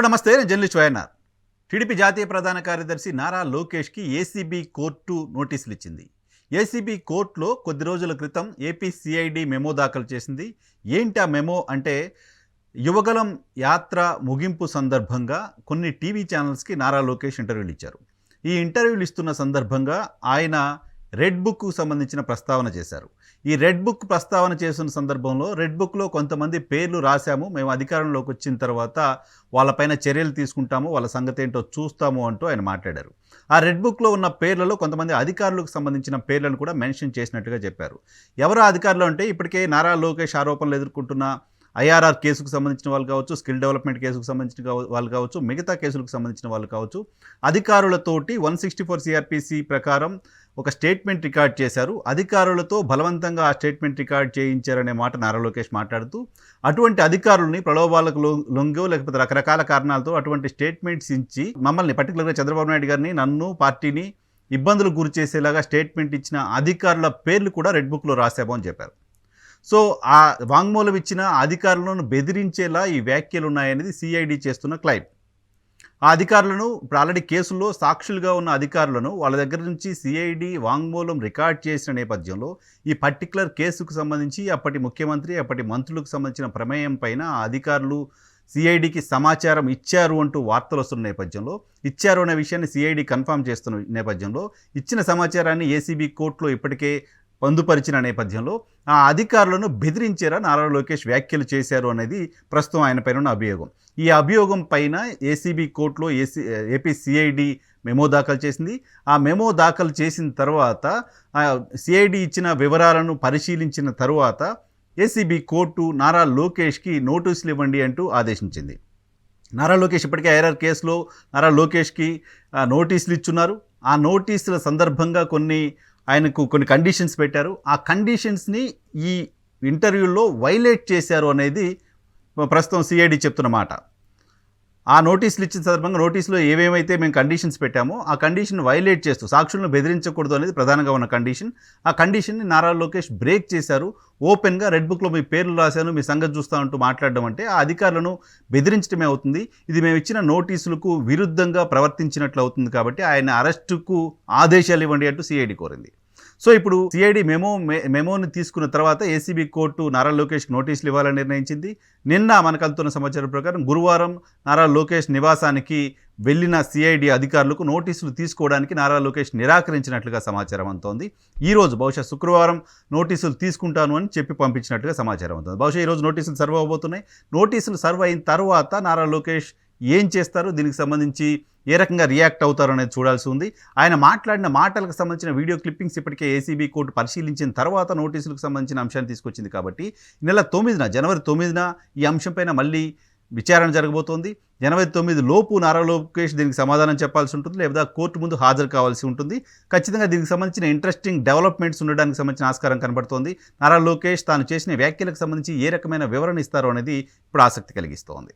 Hello నమస్తే నేను journalist YNR. TDP జాతీయ ప్రధాన కార్యదర్శి నారా లోకేష్కి ఏసీబీ కోర్టు నోటీసులు ఇచ్చింది. ఏసీబీ కోర్టులో కొద్ది రోజుల క్రితం ఏపీ సిఐడి మెమో దాఖలు చేసింది. ఏంటి ఆ మెమో అంటే యువగలం యాత్ర ముగింపు సందర్భంగా కొన్ని టీవీ ఛానల్స్కి నారా లోకేష్ ఇంటర్వ్యూలు ఇచ్చారు. ఈ ఇంటర్వ్యూలు ఇస్తున్న సందర్భంగా ఆయన రెడ్ బుక్కు సంబంధించిన ప్రస్తావన చేశారు. ఈ రెడ్ బుక్ ప్రస్తావన చేస్తున్న సందర్భంలో రెడ్ బుక్లో కొంతమంది పేర్లు రాశాము. మేము అధికారంలోకి వచ్చిన తర్వాత వాళ్ళపైన చర్యలు తీసుకుంటాము వాళ్ళ సంగతి ఏంటో చూస్తాము అంటూ ఆయన మాట్లాడారు. ఆ రెడ్ బుక్లో ఉన్న పేర్లలో కొంతమంది అధికారులకు సంబంధించిన పేర్లను కూడా మెన్షన్ చేసినట్టుగా చెప్పారు. ఎవరు అధికారులు అంటే ఇప్పటికే నారా లోకేష్ ఆరోపణలు ఎదుర్కొంటున్న ఐఆర్ఆర్ కేసుకు సంబంధించిన వాళ్ళు కావచ్చు స్కిల్ డెవలప్మెంట్ కేసుకు సంబంధించిన వాళ్ళు కావచ్చు మిగతా కేసులకు సంబంధించిన వాళ్ళు కావచ్చు అధికారులతోటి వన్ సిక్స్టీ ఫోర్ సిఆర్పిసి ప్రకారం ఒక స్టేట్మెంట్ రికార్డ్ చేశారు. అధికారులతో బలవంతంగా ఆ స్టేట్మెంట్ రికార్డ్ చేయించారనే మాట నారా లోకేష్ మాట్లాడుతూ అటువంటి అధికారులని ప్రలోభాలకు లొంగో లేకపోతే రకరకాల కారణాలతో అటువంటి స్టేట్మెంట్స్ ఇచ్చి మమ్మల్ని పర్టికులర్గా చంద్రబాబు నాయుడు గారిని నన్ను పార్టీని ఇబ్బందులు గురి చేసేలాగా స్టేట్మెంట్ ఇచ్చిన అధికారుల పేర్లు కూడా రెడ్ బుక్లో రాసామని చెప్పారు. సో ఆ వాంగ్మూలం ఇచ్చిన అధికారులను బెదిరించేలా ఈ వ్యాఖ్యలు ఉన్నాయనేది సిఐడి చేస్తున్న క్లైమ్ ఆ అధికారులను ఇప్పుడు ఆల్రెడీ కేసుల్లో సాక్షులుగా ఉన్న అధికారులను వాళ్ళ దగ్గర నుంచి సిఐడి వాంగ్మూలం రికార్డ్ చేసిన నేపథ్యంలో ఈ పర్టికులర్ కేసుకు సంబంధించి అప్పటి ముఖ్యమంత్రి అప్పటి మంత్రులకు సంబంధించిన ప్రమేయం పైన అధికారులు సిఐడికి సమాచారం ఇచ్చారు అంటూ వార్తలు వస్తున్న నేపథ్యంలో ఇచ్చారు అనే విషయాన్ని సిఐడి కన్ఫర్మ్ చేస్తున్న నేపథ్యంలో ఇచ్చిన సమాచారాన్ని ఏసీబీ కోర్టులో ఇప్పటికే పొందుపరిచిన నేపథ్యంలో ఆ అధికారులను బెదిరించారా నారా లోకేష్ వ్యాఖ్యలు చేశారు అనేది ప్రస్తుతం ఆయన పైన ఉన్న అభియోగం. ఈ అభియోగం పైన ఏసీబీ కోర్టులో ఏసీ ఏపీ సిఐడి మెమో దాఖలు చేసింది. ఆ మెమో దాఖలు చేసిన తర్వాత సిఐడి ఇచ్చిన వివరాలను పరిశీలించిన తర్వాత ఏసీబీ కోర్టు నారా లోకేష్కి నోటీసులు ఇవ్వండి అంటూ ఆదేశించింది. నారా లోకేష్ ఇప్పటికే ఐఆర్ఆర్ కేసులో నారా లోకేష్కి నోటీసులు ఇచ్చున్నారు. ఆ నోటీసుల సందర్భంగా కొన్ని ఆయనకు కొన్ని కండిషన్స్ పెట్టారు. ఆ కండిషన్స్ని ఈ ఇంటర్వ్యూలో వైలేట్ చేశారు అనేది ప్రస్తుతం సిఐడి చెప్తున్న మాట. ఆ నోటీసులు ఇచ్చిన సందర్భంగా నోటీసులో ఏవేమైతే మేము కండిషన్స్ పెట్టామో ఆ కండిషన్ వైలేట్ చేస్తూ సాక్షులను బెదిరించకూడదు అనేది ప్రధానంగా ఉన్న కండిషన్ ఆ కండిషన్ని నారా లోకేష్ బ్రేక్ చేశారు. ఓపెన్గా రెడ్ బుక్లో మీ పేర్లు రాశాను మీ సంగతి చూస్తా అంటూ మాట్లాడడం అంటే ఆ అధికారులను బెదిరించడమే అవుతుంది. ఇది మేము ఇచ్చిన నోటీసులకు విరుద్ధంగా ప్రవర్తించినట్లు అవుతుంది కాబట్టి ఆయన అరెస్టుకు ఆదేశాలు ఇవ్వండి అంటూ సిఐడి కోరింది. సో ఇప్పుడు సిఐడి మెమో మె- మెమోని తీసుకున్న తర్వాత ఏసీబీ కోర్టు నారా లోకేష్కి నోటీసులు ఇవ్వాలని నిర్ణయించింది. నిన్న మనకు అందుతున్న సమాచారం ప్రకారం గురువారం నారా లోకేష్ నివాసానికి వెళ్ళిన సిఐడి అధికారులకు నోటీసులు తీసుకోవడానికి నారా లోకేష్ నిరాకరించినట్లుగా సమాచారం అంతోంది ఈ రోజు బహుశా శుక్రవారం నోటీసులు తీసుకుంటాను అని చెప్పి పంపించినట్లుగా సమాచారం అవుతుంది బహుశా ఈరోజు నోటీసులు సర్వ్ అవబోతున్నాయి నోటీసులు సర్వ్ అయిన తర్వాత నారా లోకేష్ ఏం చేస్తారు దీనికి సంబంధించి ఏ రకంగా రియాక్ట్ అవుతారు అనేది చూడాల్సి ఉంది. ఆయన మాట్లాడిన మాటలకు సంబంధించిన వీడియో క్లిప్పింగ్స్ ఇప్పటికే ఏసీబీ కోర్టు పరిశీలించిన తర్వాత నోటీసులకు సంబంధించిన అంశాన్ని తీసుకొచ్చింది కాబట్టి నెల తొమ్మిదిన జనవరి తొమ్మిదిన ఈ అంశంపైన మళ్ళీ విచారణ జరగబోతోంది. జనవరి తొమ్మిది లోపు నారా లోకేష్ దీనికి సమాధానం చెప్పాల్సి ఉంటుంది. లేదా కోర్టు ముందు హాజరు కావాల్సి ఉంటుంది. ఖచ్చితంగా దీనికి సంబంధించిన ఇంట్రెస్టింగ్ డెవలప్మెంట్స్ ఉండడానికి సంబంధించిన ఆస్కారం కనబడుతోంది. నారా లోకేష్ తాను చేసిన వ్యాఖ్యలకు సంబంధించి ఏ రకమైన వివరణ ఇస్తారో అనేది ఇప్పుడు ఆసక్తి కలిగిస్తోంది.